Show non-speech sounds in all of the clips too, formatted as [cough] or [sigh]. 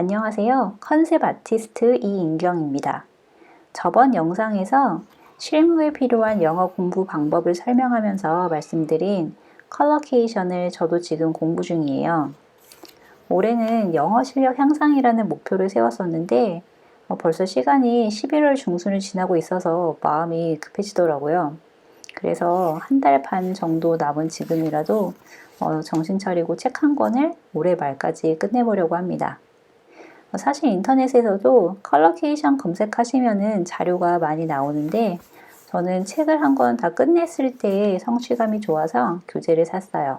안녕하세요. 컨셉 아티스트 이인경입니다. 저번 영상에서 실무에 필요한 영어 공부 방법을 설명하면서 말씀드린 컬러케이션을 저도 지금 공부 중이에요. 올해는 영어 실력 향상이라는 목표를 세웠었는데 어, 벌써 시간이 11월 중순을 지나고 있어서 마음이 급해지더라고요. 그래서 한 달 반 정도 남은 지금이라도 어, 정신 차리고 책 한 권을 올해 말까지 끝내보려고 합니다. 어, 사실 인터넷에서도 컬러케이션 검색하시면은 자료가 많이 나오는데 저는 책을 한 권 다 끝냈을 때 성취감이 좋아서 교재를 샀어요.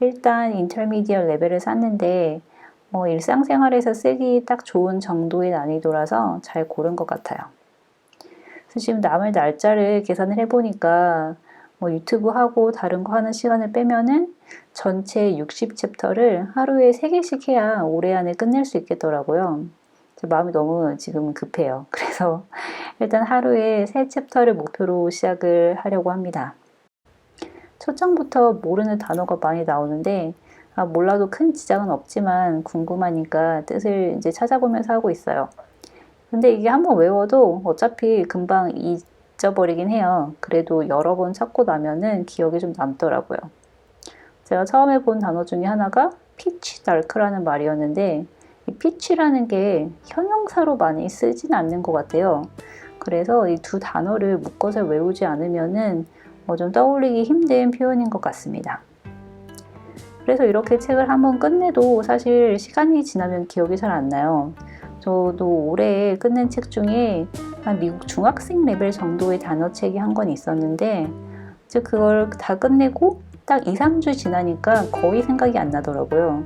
일단 인터미디어 레벨을 샀는데 어, 일상생활에서 쓰기 딱 좋은 정도의 난이도라서 잘 고른 것 같아요. 그래서 지금 남을 날짜를 계산을 해보니까 뭐 유튜브 하고 다른 거 하는 시간을 빼면은 전체 60챕터를 하루에 3개씩 해야 올해 안에 끝낼 수 있겠더라고요. 제 마음이 너무 지금 급해요. [laughs] 그래서 일단 하루에 3챕터를 목표로 시작을 하려고 합니다. 초장부터 모르는 단어가 많이 나오는데 아, 몰라도 큰 지장은 없지만 궁금하니까 뜻을 이제 찾아보면서 하고 있어요. 근데 이게 한번 외워도 어차피 금방 잊어버리긴 해요. 그래도 여러 번 찾고 나면은 기억이 좀 남더라고요. 제가 처음에 본 단어 중에 하나가 피치 달크라는 말이었는데 이 피치라는 게 형용사로 많이 쓰진 않는 것 같아요. 그래서 이 두 단어를 묶어서 외우지 않으면은 뭐 좀 떠올리기 힘든 표현인 것 같습니다. 그래서 이렇게 책을 한번 끝내도 사실 시간이 지나면 기억이 잘 안 나요. 저도 올해 끝낸 책 중에 한 미국 중학생 레벨 정도의 단어책이 한 권 있었는데 즉 그걸 다 끝내고 딱 2, 3주 지나니까 거의 생각이 안 나더라고요.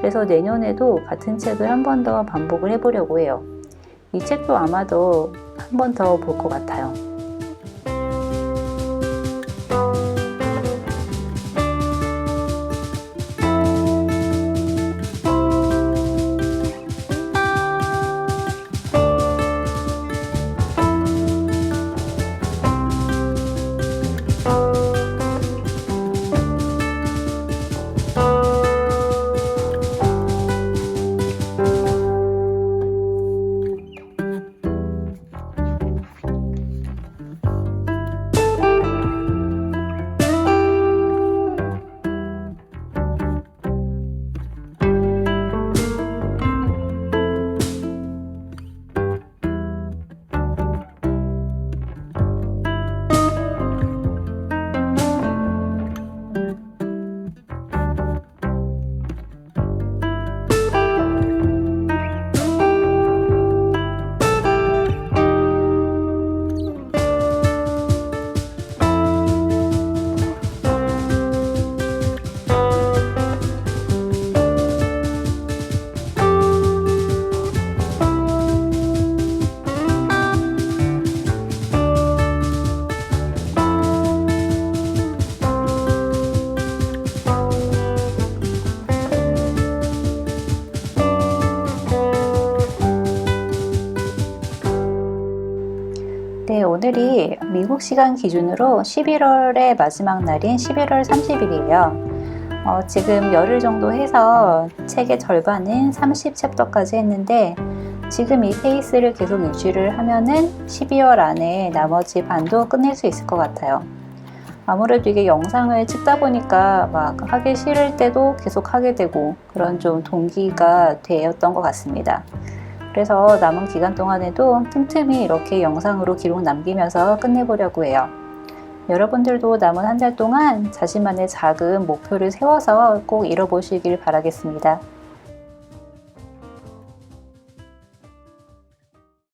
그래서 내년에도 같은 책을 한 번 더 반복을 해보려고 해요. 이 책도 아마도 한 번 더 볼 것 같아요. 오늘이 미국 시간 기준으로 11월의 마지막 날인 11월 30일이에요. 어, 지금 열흘 정도 해서 책의 절반인 30챕터까지 했는데 지금 이 페이스를 계속 유지를 하면은 12월 안에 나머지 반도 끝낼 수 있을 것 같아요. 아무래도 이게 영상을 찍다 보니까 막 하기 싫을 때도 계속 하게 되고 그런 좀 동기가 되었던 것 같습니다. 그래서 남은 기간 동안에도 틈틈이 이렇게 영상으로 기록 남기면서 끝내보려고 해요. 여러분들도 남은 한 달 동안 자신만의 작은 목표를 세워서 꼭 이뤄보시길 바라겠습니다.